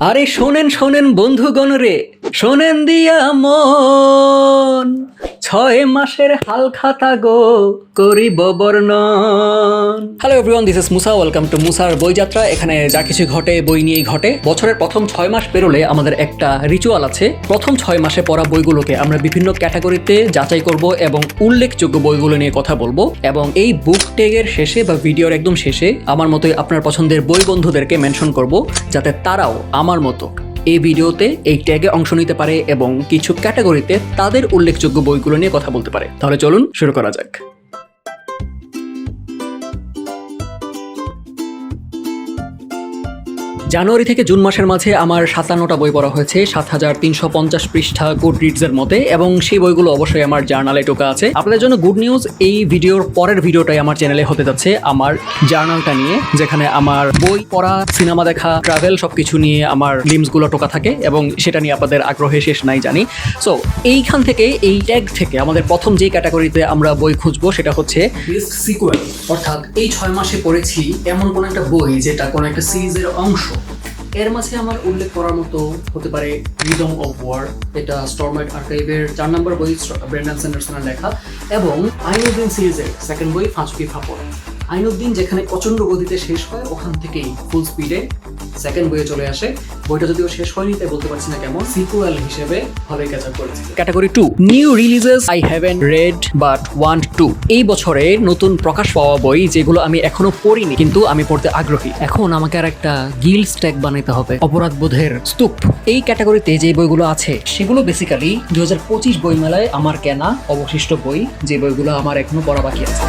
আরে শোনেন শোনেন বন্ধুগণ রে, শোনেন দিয়া মন। ছয় মাসের হাল খাতা গো করিব বর্ণন। Hello everyone this is Musa welcome to মুসার বইযাত্রা। এখানে যা কিছু ঘটে, বই নিয়েই ঘটে। বছরের প্রথম ছয় মাস পেরোলে আমাদের একটা রিচুয়াল আছে। প্রথম ছয় মাসে পড়া বইগুলোকে আমরা বিভিন্ন ক্যাটাগরিতে যাচাই করব এবং উল্লেখযোগ্য বইগুলো নিয়ে কথা বলব। এবং এই বুক টেগের শেষে বা ভিডিওর একদম শেষে আমার মতোই আপনার পছন্দের বই বন্ধুদেরকে মেনশন করব, যাতে তারাও আমার মতো। এই ভিডিওতে এই ট্যাগে অংশ নিতে পারে এবং কিছু ক্যাটাগরিতে তাদের উল্লেখযোগ্য বইগুলো নিয়ে কথা বলতে পারে। তাহলে চলুন শুরু করা যাক। জানুয়ারি থেকে জুন মাসের মাঝে আমার সাতান্নটা বই পড়া হয়েছে সাত হাজার তিনশো পঞ্চাশ পৃষ্ঠা গুড রিডসের মতে, এবং সেই বইগুলো অবশ্যই আমার জার্নালে টোকা আছে। আপনাদের জন্য গুড নিউজ এই ভিডিওর পরের ভিডিওটাই আমার চ্যানেলে হতে যাচ্ছে আমার জার্নালটা নিয়ে, যেখানে আমার বই পড়া, সিনেমা দেখা ট্রাভেল সব কিছু নিয়ে আমার লিমসগুলো টোকা থাকে, এবং সেটা নিয়ে আপনাদের আগ্রহে শেষ নাই জানি। সো এইখান থেকে, এই ট্যাগ থেকে আমাদের প্রথম যে ক্যাটাগরিতে আমরা বই খুঁজবো, সেটা হচ্ছে সিকুয়েল অর্থাৎ এই ছয় মাসে পড়েছি এমন কোনো একটা বই যেটা কোনো একটা সিরিজের অংশ এর মাঝে আমার উল্লেখ করার মতো হতে পারে রিদম অফ ওয়ার এটা স্টরমাইট আর্কাইভের চার নম্বর বই ব্র্যান্ডাল স্যান্ডারসনের লেখা, এবং আইনুদ্দিন সিরিজের সেকেন্ড বই ফাঁসপি ফাপড়। আইনুদ্দিন, যেখানে প্রচণ্ড গতিতে শেষ হয়, ওখান থেকেই ফুল স্পিডে সেকেন্ড বইয়ে চলে আসে। বইটা যদিও শেষ হয়নি, তাই বলতে পারছি না কেমন। সিকুয়াল হিসেবে ভালোই ক্যাচ আপ করেছে। Category two new releases I haven't read but want to এই বছরে নতুন প্রকাশ পাওয়া বই, যেগুলো আমি এখনও পড়িনি, কিন্তু আমি পড়তে আগ্রহী। এখন আমাকে আর একটা গিল স্ট্যাক বানাইতে হবে, অপরাধ বোধের স্তূপ। এই ক্যাটাগরিতে যে বইগুলো আছে, সেগুলো বেসিক্যালি দু হাজার পঁচিশ বইমেলায় আমার কেনা অবশিষ্ট বই, যে বইগুলো আমার এখনও পড়া বাকি আছে।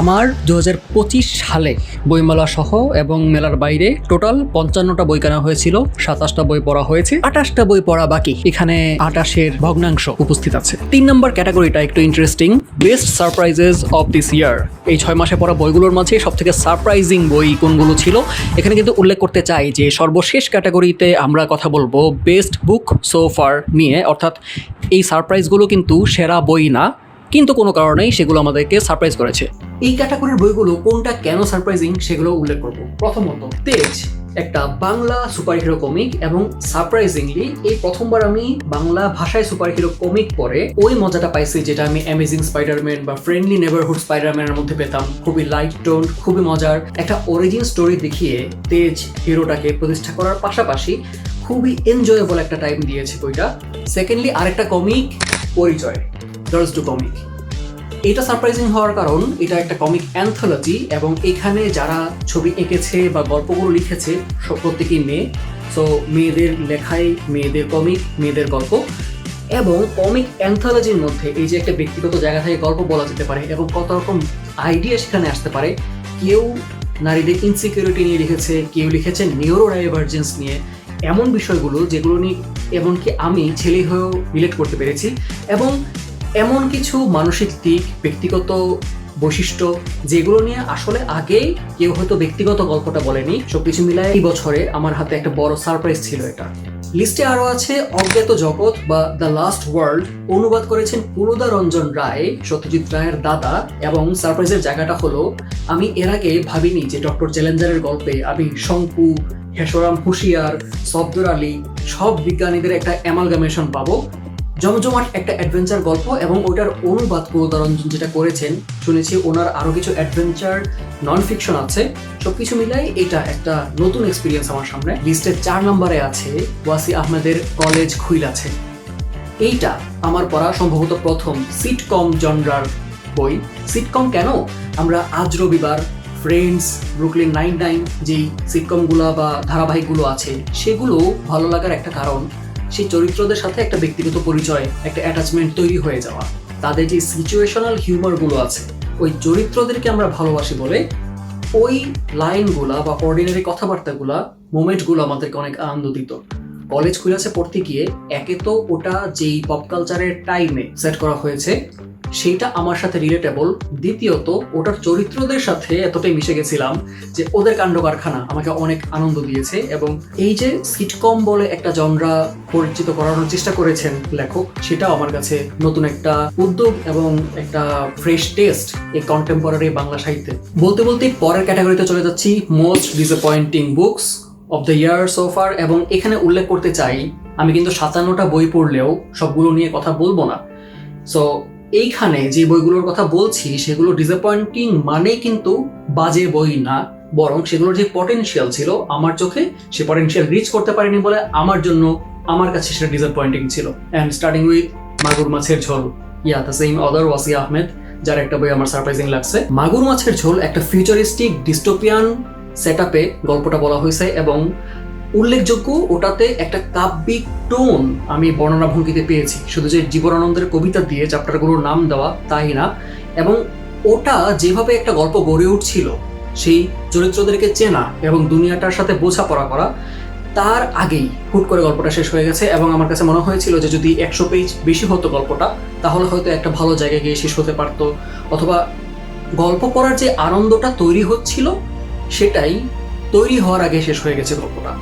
আমার দু হাজার পঁচিশ সালে বইমেলা সহ এবং মেলার বাইরে টোটাল পঞ্চান্নটা বই কেনা হয়েছিল, সাতাশটা বই পড়া হয়েছে, আঠাশটা বই পড়া বাকি। এখানে আটাশের ভগ্নাংশ উপস্থিত আছে। তিন নম্বর ক্যাটাগরিটা একটু interesting best surprises of this year এই ছয় মাসে পড়া বইগুলোর মাঝে সব থেকে সারপ্রাইজিং বই কোনগুলো ছিল? এখানে কিন্তু উল্লেখ করতে চাই যে সর্বশেষ ক্যাটাগরিতে আমরা কথা বলব বেস্ট বুক সোফার নিয়ে। অর্থাৎ এই সারপ্রাইজগুলো কিন্তু সেরা বই না। কিন্তু কোনো কারণেই সেগুলো আমাদেরকে সারপ্রাইজ করেছে। এই ক্যাটাগরির বইগুলো কোনটা কেন সারপ্রাইজিং সেগুলো উল্লেখ করব। প্রথমত, তেজ, একটা বাংলা সুপারহিরো কমিক এবং সারপ্রাইজিংলি এই প্রথমবার আমি বাংলা ভাষায় সুপারহিরো কমিক পড়ে, ওই মজাটা পাইছি যেটা আমি অ্যামেজিং স্পাইডারম্যান বা ফ্রেন্ডলি নেবারহুড স্পাইডারম্যানের মধ্যে পেতাম। খুবই লাইট টোন খুবই মজার। একটা অরিজিন স্টোরি দেখিয়ে তেজ হিরোটাকে প্রতিষ্ঠা করার পাশাপাশি খুবই এনজয়েবল একটা টাইম দিয়েছে বইটা। সেকেন্ডলি আরেকটা কমিক পরিচয়। গার্লস টু কমিক এটা সারপ্রাইজিং হওয়ার কারণ, এটা একটা কমিক অ্যান্থোলজি এবং এখানে যারা ছবি এঁকেছে বা গল্পগুলো লিখেছে সব প্রত্যেকেই মেয়ে। সো মেয়েদের লেখাই, মেয়েদের কমিক মেয়েদের গল্প। এবং কমিক অ্যান্থোলজির মধ্যে এই যে একটা ব্যক্তিগত জায়গা থেকে গল্প বলা যেতে পারে এবং কত রকম আইডিয়া সেখানে আসতে পারে, কেউ নারীদের ইনসিকিউরিটি নিয়ে লিখেছে, কেউ লিখেছে নিউরো ডাইভার্জেন্স নিয়ে। এমন বিষয়গুলো যেগুলো নিয়ে, এমনকি আমি ছেলে হয়েও রিলেট করতে পেরেছি। এবং এমন কিছু মানসিক দিক, ব্যক্তিগত বৈশিষ্ট্য যেগুলো নিয়ে আসলে আগে কেউ হয়তো ব্যক্তিগত গল্পটা বলেনি। সবকিছু মিলায় এই বছরে আমার হাতে একটা বড় সারপ্রাইজ ছিল এটা। লিস্টে আরও আছে অজ্ঞাত জগৎ বা দ্য লাস্ট ওয়ার্ল্ড অনুবাদ করেছেন পুরোদা রঞ্জন রায়, সত্যজিৎ রায়ের দাদা, এবং সারপ্রাইজের জায়গাটা হলো, আমি এর আগে ভাবিনি যে ডক্টর চ্যালেঞ্জারের গল্পে আমি শঙ্কু হেসরাম হুশিয়ার, সফদর আলী সব বিজ্ঞানীদের একটা অ্যামালগামেশন পাবো। জমজমাট একটা অ্যাডভেঞ্চার গল্প এবং ওটার অনুবাদ পুরোদরঞ্জন যেটা করেছেন, শুনেছি ওনার আরও কিছু অ্যাডভেঞ্চার নন ফিকশন আছে। সবকিছু মিলাই এটা একটা নতুন এক্সপিরিয়েন্স আমার সামনে। লিস্টের চার নম্বরে আছে, ওয়াসি আহমেদের কলেজ খুইল আছে। এইটা আমার পড়া সম্ভবত প্রথম সিটকম জনরার বই। সিটকম কেন? আমরা আজ রবিবার ফ্রেন্ডস ব্রুকলিন নাইন নাইন যেই সিটকমগুলো বা ধারাবাহিকগুলো আছে, সেগুলো ভালো লাগার একটা কারণ। সেই চরিত্রদের সাথে একটা ব্যক্তিগত পরিচয়, একটা অ্যাটাচমেন্ট তৈরি হয়ে যাওয়া। তাদের যে সিচুয়েশনাল হিউমারগুলো আছে, ওই চরিত্রদেরকে আমরা ভালোবাসি বলে ওই লাইনগুলা বা অর্ডিনারি কথাবার্তাগুলা মোমেন্টগুলো আমাদেরকে অনেক আনন্দ দিত। কলেজ খুলেছে পড়তে গিয়ে, একে তো ওটা যেই পপ কালচারের টাইমে সেট করা হয়েছে সেইটা আমার সাথে রিলেটেবল দ্বিতীয়ত, ওটার চরিত্রদের সাথে এতটাই মিশে গেছিলাম যে ওদের কাণ্ড কারখানা আমাকে অনেক আনন্দ দিয়েছে এবং এই যে সিটকম বলে একটা জনরা পরিচিত করানোর চেষ্টা করেছেন লেখক, সেটাও আমার কাছে নতুন একটা উদ্যোগ এবং একটা ফ্রেশ টেস্ট এই কন্টেম্পোরারি বাংলা সাহিত্যে। বলতে বলতে পরের ক্যাটাগরিতে চলে যাচ্ছি most disappointing books of the year সোফার এবং এখানে উল্লেখ করতে চাই, আমি কিন্তু সাতান্নটা বই পড়লেও সবগুলো নিয়ে কথা বলব না। সো এইখানে যে বইগুলোর কথা বলছি, সেগুলো ডিসঅ্যাপয়েন্টিং মানে কিন্তু বাজে বই না। বরং সেগুলোর যে পটেনশিয়াল ছিল আমার চোখে, সে পটেনশিয়াল রিচ করতে পারেনি বলে আমার জন্য আমার কাছে সেটা ডিসঅ্যাপয়েন্টিং ছিল। অ্যান্ড স্টার্টিং উইথ মাগুর মাছের ঝোল। Yeah the same author Wasia Ahmed যার একটা বই আমার সারপ্রাইজিং লাগছে। মাগুর মাছের ঝোল একটা ফিউচারিস্টিক ডিস্টোপিয়ান সেট গল্পটা বলা হয়েছে এবং উল্লেখযোগ্য ওটাতে একটা কাব্যিক টোন আমি বর্ণনা ভঙ্গিতে পেয়েছি। শুধু যে জীবনানন্দের কবিতা দিয়ে চ্যাপ্টারগুলোর নাম দেওয়া তাই না, এবং ওটা যেভাবে একটা গল্প গড়ে উঠছিল, সেই চরিত্রদেরকে চেনা এবং দুনিয়াটার সাথে বোঝাপড়া করা, তার আগেই হুট করে গল্পটা শেষ হয়ে গেছে এবং আমার কাছে মনে হয়েছিল যে যদি একশো পেজ বেশি হতো গল্পটা, তাহলে হয়তো একটা ভালো জায়গায় গিয়ে শেষ হতে পারতো। অথবা গল্প পড়ার যে আনন্দটা তৈরি হচ্ছিল, সেটাই তৈরি হওয়ার আগে শেষ হয়ে গেছে গল্পটা।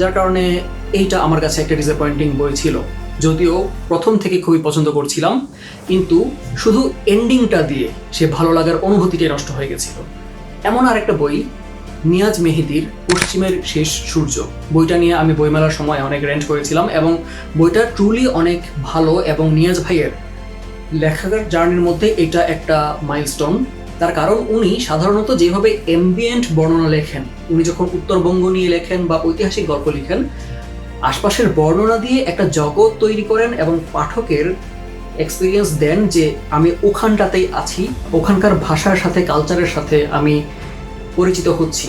যার কারণে এইটা আমার কাছে একটা ডিসঅ্যাপয়েন্টিং বই ছিল, যদিও প্রথম থেকে খুবই পছন্দ করছিলাম, কিন্তু শুধু এন্ডিংটা দিয়ে সে ভালো লাগার অনুভূতিটাই নষ্ট হয়ে গেছিল। এমন আরেকটা বই, নিয়াজ মেহেদির পশ্চিমের শেষ সূর্য। বইটা নিয়ে আমি বইমেলার সময় অনেক রেন্ট করেছিলাম এবং বইটা ট্রুলি অনেক ভালো এবং নিয়াজ ভাইয়ের লেখার জার্নির মধ্যে এটা একটা মাইলস্টোন তার কারণ উনি সাধারণত যেভাবে এম্বিয়েন্ট বর্ণনা লেখেন, উনি যখন উত্তরবঙ্গ নিয়ে লেখেন বা ঐতিহাসিক গল্প লিখেন, আশপাশের বর্ণনা দিয়ে একটা জগৎ তৈরি করেন এবং পাঠকের এক্সপিরিয়েন্স দেন যে আমি ওখানটাতেই আছি, ওখানকার ভাষার সাথে কালচারের সাথে আমি পরিচিত হচ্ছি।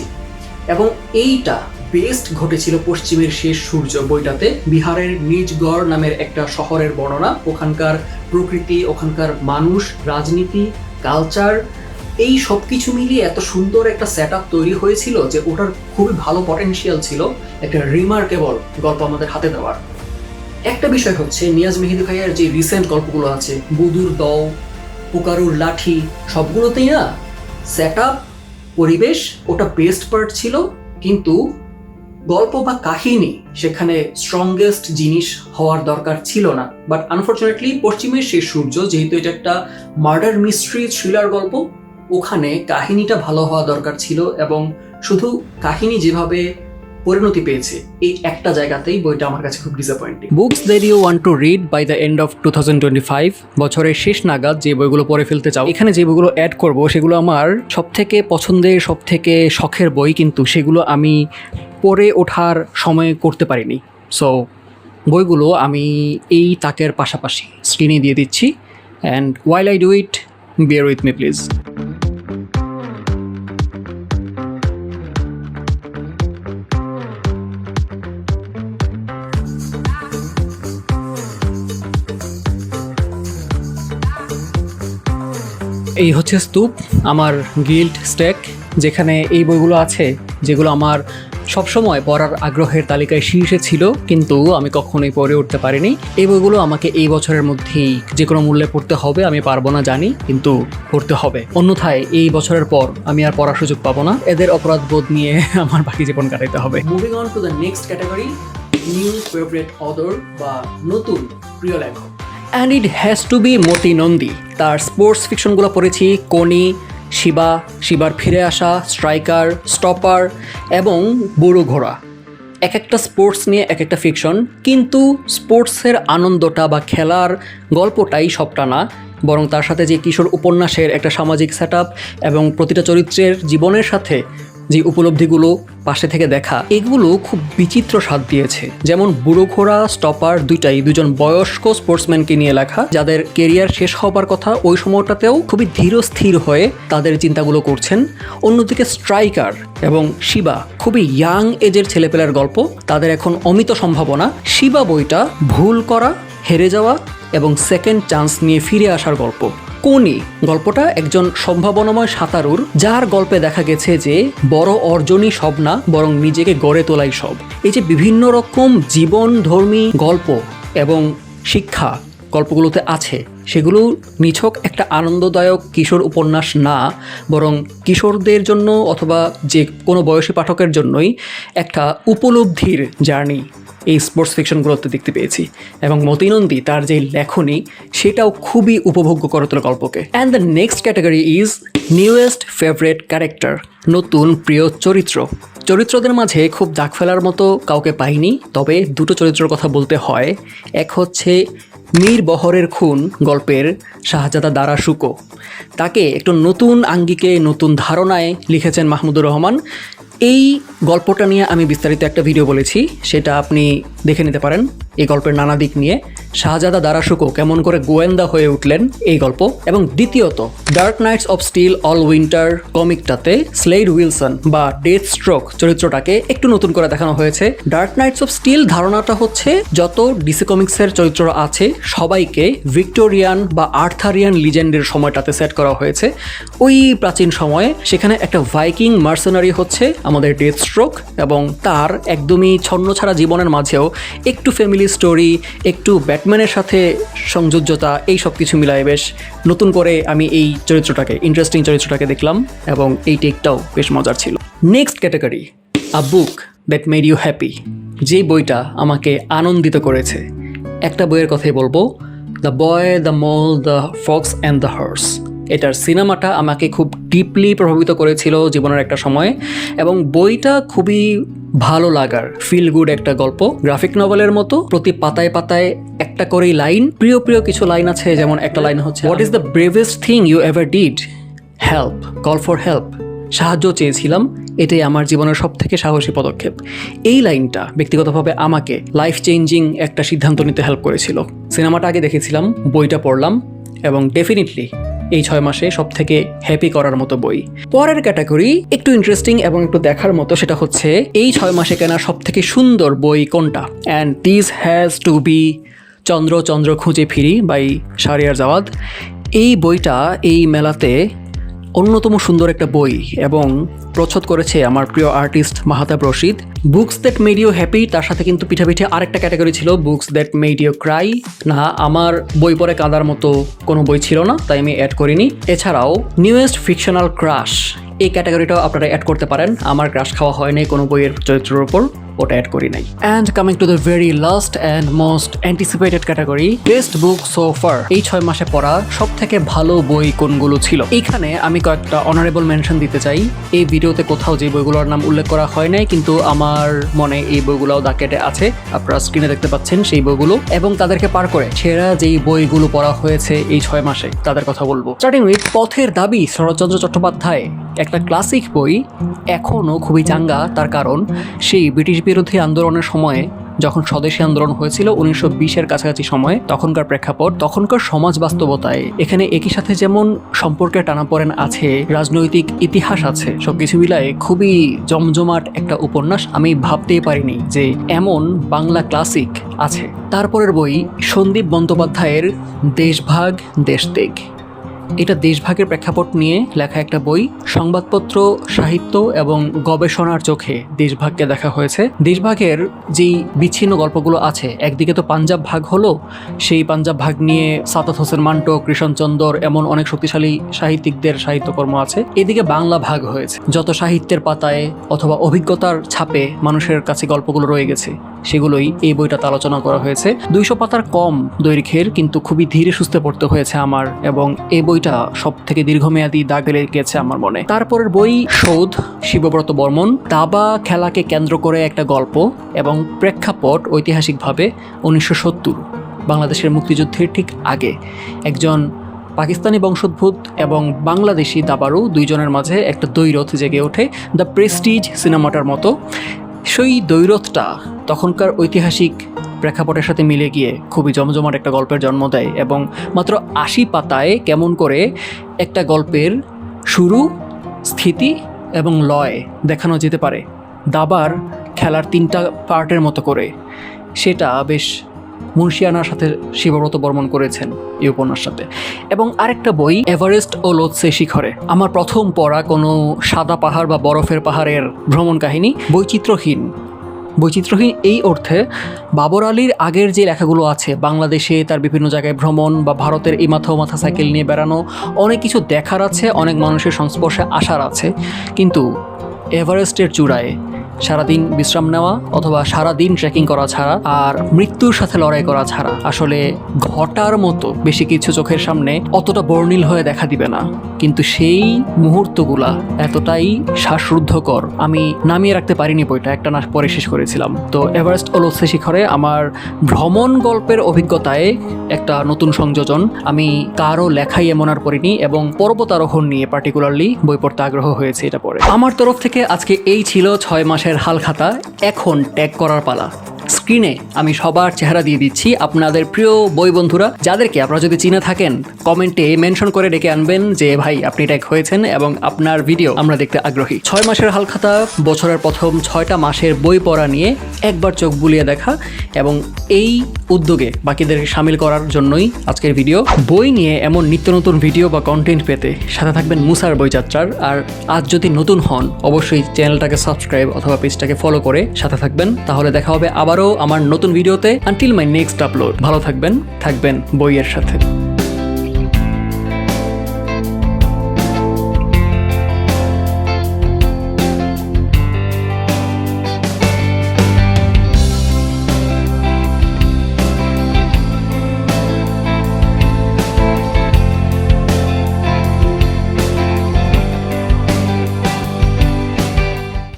এবং এইটা বেস্ট ঘটেছিল পশ্চিমের শেষ সূর্য বইটাতে, বিহারের নিজগড় নামের একটা শহরের বর্ণনা, ওখানকার প্রকৃতি, ওখানকার মানুষ, রাজনীতি কালচার এই সব কিছু মিলিয়ে এত সুন্দর একটা সেট তৈরি হয়েছিল যে ওটার খুবই ভালো পটেনশিয়াল ছিল একটা রিমার্কেবল গল্প আমাদের হাতে দেওয়ার। একটা বিষয় হচ্ছে, নিয়াজ মেহেদি ভাইয়ের যে রিসেন্ট গল্পগুলো আছে, বুদুর দও, পুকারুর লাঠি, সবগুলোতেই না সেট পরিবেশ, ওটা বেস্ট পার্ট ছিল, কিন্তু গল্প বা কাহিনী সেখানে স্ট্রংগেস্ট জিনিস হওয়ার দরকার ছিল না। বাট আনফর্চুনেটলি পশ্চিমের শেষ সূর্য, যেহেতু এটা একটা মার্ডার মিস্ট্রি থ্রিলার গল্প ওখানে কাহিনীটা ভালো হওয়া দরকার ছিল এবং শুধু কাহিনী যেভাবে পরিণতি পেয়েছে, এই একটা জায়গাতেই বইটা আমার কাছে খুব disappointing books that you want to read by the end of two thousand twenty five বছরের শেষ নাগাদ যে বইগুলো পড়ে ফেলতে চাও, এখানে যে বইগুলো অ্যাড করব সেগুলো আমার সব থেকে পছন্দের সব থেকে শখের বই কিন্তু সেগুলো আমি পড়ে ওঠার সময় করতে পারিনি। সো বইগুলো আমি এই তাকের পাশাপাশি স্ক্রিনে দিয়ে দিচ্ছি। And while I do it bear with me please এই হচ্ছে স্তূপ, আমার গিল্ড স্টেক যেখানে এই বইগুলো আছে, যেগুলো আমার সবসময় পড়ার আগ্রহের তালিকায় শীর্ষে ছিল, কিন্তু আমি কখনোই পড়ে উঠতে পারিনি। এই বইগুলো আমাকে এই বছরের মধ্যেই যে কোনো মূল্যে পড়তে হবে, আমি পারব না জানি, কিন্তু পড়তে হবে। অন্যথায় এই বছরের পর আমি আর পড়ার সুযোগ পাবো না। এদের অপরাধ বোধ নিয়ে আমার বাকি জীবন কাটাইতে হবে। Moving on to the next category new favourite author বা নতুন প্রিয় লেখক। And it has to be Moti Nandi তার স্পোর্টস ফিকশনগুলো পড়েছি, কোনি, শিবা, শিবার ফিরে আসা স্ট্রাইকার স্টপার এবং বুড়ো ঘোড়া। এক একটা স্পোর্টস নিয়ে এক একটা ফিকশন কিন্তু স্পোর্টসের আনন্দটা বা খেলার গল্পটাই সবটা না। বরং তার সাথে যে কিশোর উপন্যাসের একটা সামাজিক সেট এবং প্রতিটা চরিত্রের জীবনের সাথে যে উপলব্ধিগুলো পাশে থেকে দেখা, এগুলো খুব বিচিত্র স্বাদ দিয়েছে। যেমন বুড়ো ঘোড়া স্টপার দুইটাই দুজন বয়স্ক স্পোর্টসম্যানকে নিয়ে লেখা, যাদের কেরিয়ার শেষ হবার কথা ওই সময়টাতেও খুবই ধীর স্থির হয়ে তাদের চিন্তাগুলো করছেন। অন্যদিকে স্ট্রাইকার এবং শিবা, খুবই ইয়াং এজের ছেলেপেলার গল্প, তাদের এখন অমিত সম্ভাবনা। শিবা বইটা ভুল করা, হেরে যাওয়া এবং সেকেন্ড চান্স নিয়ে ফিরে আসার গল্প। কোনি? গল্পটা একজন সম্ভাবনাময় সাঁতারুর, যার গল্পে দেখা গেছে যে বড় অর্জনই সব না, বরং নিজেকে গড়ে তোলাই সব। এই যে বিভিন্ন রকম জীবন, ধর্মী গল্প এবং শিক্ষা গল্পগুলোতে আছে, সেগুলো নিছক একটা আনন্দদায়ক কিশোর উপন্যাস না, বরং কিশোরদের জন্য অথবা যে কোনো বয়সী পাঠকের জন্যই একটা উপলব্ধির জার্নি। এই স্পোর্টস ফিকশনগুলোতে দেখতে পেয়েছি। এবং মতিনন্দী তার যে লেখনী, সেটাও খুবই উপভোগ্য করে তোলে গল্পকে। And the next category is newest favourite character নতুন প্রিয় চরিত্র। চরিত্রদের মাঝে খুব দাগ ফেলার মতো কাউকে পাইনি, তবে দুটো চরিত্রের কথা বলতে হয়। এক হচ্ছে মীর বহরের খুন গল্পের শাহজাদা দারা শুকো। তাকে একটু নতুন আঙ্গিকে, নতুন ধারণায় লিখেছেন মাহমুদুর রহমান। এই গল্পটা নিয়ে আমি বিস্তারিত একটা ভিডিও বলেছি, সেটা আপনি দেখে নিতে পারেন। এই গল্পের নানা দিক নিয়ে। শাহজাদা দারাশুকো কেমন করে গোয়েন্দা হয়ে উঠলেন এই গল্প। এবং দ্বিতীয়ত dark knights of steel all winter কমিকটাতে Slade Wilson বা ডেথ স্ট্রোক চরিত্রটাকে একটু নতুন করে দেখানো হয়েছে। ডার্ক নাইটস অফ স্টিল ধারণাটা হচ্ছে, যত ডিসি কমিক্সের চরিত্র আছে, সবাইকে ভিক্টোরিয়ান বা আর্থারিয়ান লিজেন্ডের সময়টাতে সেট করা হয়েছে। ওই প্রাচীন সময়ে সেখানে একটা ভাইকিং মার্সেনারি হচ্ছে, আমাদের ডেথ স্ট্রোক এবং তার একদমই ছন্ন ছাড়া জীবনের মাঝেও একটু ফ্যামিলি স্টোরি একটু ব্যাটম্যানের সাথে সংযোজ্যতা, এই সব কিছু মিলায় বেশ নতুন করে আমি এই চরিত্রটাকে ইন্টারেস্টিং চরিত্রটাকে দেখলাম এবং এই টেকটাও বেশ মজার ছিল। Next category a book that made you happy যে বইটা আমাকে আনন্দিত করেছে। একটা বইয়ের কথাই বলব the boy the mole the fox and the horse এটার সিনেমাটা আমাকে খুব ডিপলি প্রভাবিত করেছিল জীবনের একটা সময় এবং বইটা খুবই ভালো লাগার ফিল গুড একটা গল্প। গ্রাফিক নভেলের মতো প্রতি পাতায় পাতায় একটা করেই লাইন, প্রিয় প্রিয় কিছু লাইন আছে, যেমন একটা লাইন হচ্ছে what is the bravest thing you ever did help call for help সাহায্য চেয়েছিলাম, এটাই আমার জীবনের সব থেকে সাহসী পদক্ষেপ। এই লাইনটা ব্যক্তিগতভাবে আমাকে লাইফ চেঞ্জিং একটা সিদ্ধান্ত নিতে হেল্প করেছিল। সিনেমাটা আগে দেখেছিলাম, বইটা পড়লাম এবং ডেফিনেটলি এই ছয় মাসে সব থেকে হ্যাপি করার মতো বই। পরের ক্যাটাগরি একটু ইন্টারেস্টিং এবং একটু দেখার মতো সেটা হচ্ছে এই ছয় মাসে কেনা সব থেকে সুন্দর বই কোনটা? And this has to be Chandra Chandra Khunje Phiri by সারিয়ার Javad এই বইটা এই মেলাতে অন্যতম সুন্দর একটা বই এবং প্রচ্ছদ করেছে আমার প্রিয় artist Mahtab Rashid. Books that made you happy তার সাথে কিন্তু পিঠাপিঠে আরেকটা ক্যাটাগরি ছিল books that made you cry না, আমার বই পড়ে কাঁদার মতো কোনো বই ছিল না, তাই আমি অ্যাড করিনি। এছাড়াও নিউয়েস্ট ফিকশনাল ক্রাশ এই ক্যাটাগরিটাও আপনারা অ্যাড করতে পারেন। আমার ক্রাশ খাওয়া হয়নি কোনো বইয়ের চরিত্রের ওপর ওটা অ্যাড করি নাই। And coming to the very last and most anticipated category best book so far এই ছয় মাসে পড়া সব থেকে ভালো বই কোনগুলো ছিল? এইখানে আমি কয়েকটা অনারেবল মেনশন দিতে চাই। এই ভিডিওতে কোথাও যে বইগুলোর নাম উল্লেখ করা হয় নাই, কিন্তু আমার মনে এই বইগুলোও দাকেটে আছে। আপনারা স্ক্রিনে দেখতে পাচ্ছেন সেই বইগুলো। এবং তাদেরকে পার করে সেরা যেই বইগুলো পড়া হয়েছে এই ছয় মাসে, তাদের কথা বলব। স্টার্টিং উইথ পথের দাবি, শরৎচন্দ্র চট্টোপাধ্যায়। একটা ক্লাসিক বই, এখনও খুবই চাঙ্গা, তার কারণ সেই ব্রিটিশ বিরোধী আন্দোলনের সময়ে, যখন স্বদেশী আন্দোলন হয়েছিল উনিশশো বিশের কাছাকাছি সময়ে, তখনকার প্রেক্ষাপট, তখনকার সমাজ বাস্তবতায়, এখানে একই সাথে যেমন সম্পর্কের টানাপোড়েন আছে, রাজনৈতিক ইতিহাস আছে, সবকিছু মিলায় খুবই জমজমাট একটা উপন্যাস আমি ভাবতেই পারিনি যে এমন বাংলা ক্লাসিক আছে। তারপরের বই সন্দীপ বন্দ্যোপাধ্যায়ের দেশভাগ দেশতেগ এটা দেশভাগের প্রেক্ষাপট নিয়ে লেখা একটা বই, সংবাদপত্র, সাহিত্য এবং গবেষণার চোখে দেশভাগকে দেখা হয়েছে। দেশভাগের যেই বিচ্ছিন্ন গল্পগুলো আছে, একদিকে তো পাঞ্জাব ভাগ হলো, সেই পাঞ্জাব ভাগ নিয়ে সাতাত হোসেন মান্টো কৃষ্ণচন্দর এমন অনেক শক্তিশালী সাহিত্যিকদের সাহিত্যকর্ম আছে। এদিকে বাংলা ভাগ হয়েছে, যত সাহিত্যের পাতায় অথবা অভিজ্ঞতার ছাপে মানুষের কাছে গল্পগুলো রয়ে গেছে, সেগুলোই এই বইটাতে আলোচনা করা হয়েছে। দুইশো পাতার কম দৈর্ঘ্যের কিন্তু খুবই ধীরে সুস্থে পড়তে হয়েছে আমার এবং এই বইটা সব থেকে দীর্ঘমেয়াদী দাগ লেগেছে আমার মনে। তারপরের বই সৌধ শিবব্রত বর্মন, দাবা খেলাকে কেন্দ্র করে একটা গল্প এবং প্রেক্ষাপট ঐতিহাসিকভাবে উনিশশো সত্তর, বাংলাদেশের মুক্তিযুদ্ধের ঠিক আগে। একজন পাকিস্তানি বংশোদ্ভূত এবং বাংলাদেশি দাবারু দুইজনের মাঝে একটা দৈরথ জেগে ওঠে, দ্য প্রেস্টিজ সিনেমাটার মতো। সেই দৈরথটা তখনকার ঐতিহাসিক প্রেক্ষাপটের সাথে মিলে গিয়ে খুবই জমজমাট একটা গল্পের জন্ম দেয় এবং মাত্র আশি পাতায় কেমন করে একটা গল্পের শুরু, স্থিতি এবং লয় দেখানো যেতে পারে। দাবার খেলার তিনটা পার্টের মতো করে। সেটা বেশ মুন্সিয়ানার সাথে শিবব্রত বর্মন করেছেন এই উপন্যাস সাথে। এবং আরেকটা বই, এভারেস্ট ও লোৎসে শিখরে। আমার প্রথম পড়া কোনো সাদা পাহাড় বা বরফের পাহাড়ের ভ্রমণ কাহিনী, বৈচিত্র্যহীন বৈচিত্র্যহীন এই অর্থে বাবর আলীর আগের যে লেখাগুলো আছে, বাংলাদেশে তার বিভিন্ন জায়গায় ভ্রমণ বা ভারতের এই মাথা মাথা সাইকেল নিয়ে বেড়ানো, অনেক কিছু দেখার আছে, অনেক মানুষের সংস্পর্শে আসার আছে। কিন্তু এভারেস্টের চূড়ায় সারাদিন বিশ্রাম নেওয়া অথবা সারাদিন ট্রেকিং করা ছাড়া আর মৃত্যুর সাথে লড়াই করা ছাড়া আসলে ঘটার মতো বেশি কিছু চোখের সামনে অতটা বর্ণিল হয়ে দেখা দিবে না। কিন্তু সেই মুহূর্তগুলা এতটাই শ্বাসরুদ্ধকর, আমি নামিয়ে রাখতে পারিনি বইটা, একটা না পরে শেষ করেছিলাম। তো এভারেস্ট ওলসে শিখরে আমার ভ্রমণ গল্পের অভিজ্ঞতায় একটা নতুন সংযোজন, আমি কারও লেখাই এমন আর পড়িনি এবং পর্বতারোহণ নিয়ে পার্টিকুলারলি বই পড়তে আগ্রহ হয়েছে এটা পরে আমার তরফ থেকে আজকে এই ছিল ছয় মাসের হালখাতা এখন ট্যাগ করার পালা। স্ক্রিনে আমি সবার চেহারা দিয়ে দিচ্ছি আপনাদের প্রিয় বই বন্ধুরা। যাদেরকে আপনারা যদি চিনে থাকেন কমেন্টে মেনশন করে ডেকে আনবেন যে, ভাই, আপনি ট্যাগ হয়েছেন এবং আপনার ভিডিও আমরা দেখতে আগ্রহী। ছয় মাসের হালখাতা, বছরের প্রথম ছয়টা মাসের বই পড়া নিয়ে একবার চোখ বুলিয়ে দেখা এবং এই উদ্যোগে বাকিদেরকে সামিল করার জন্যই আজকের ভিডিও বই নিয়ে এমন নিত্য নতুন ভিডিও বা কন্টেন্ট পেতে সাথে থাকবেন মুসার বইযাত্রার আর আজ যদি নতুন হন, অবশ্যই চ্যানেলটাকে সাবস্ক্রাইব অথবা পেজটাকে ফলো করে সাথে থাকবেন। তাহলে দেখা হবে আবারও আমার নতুন ভিডিওতে। আনটিল মাই নেক্সট আপলোড ভালো থাকবেন থাকবেন বইয়ের সাথে।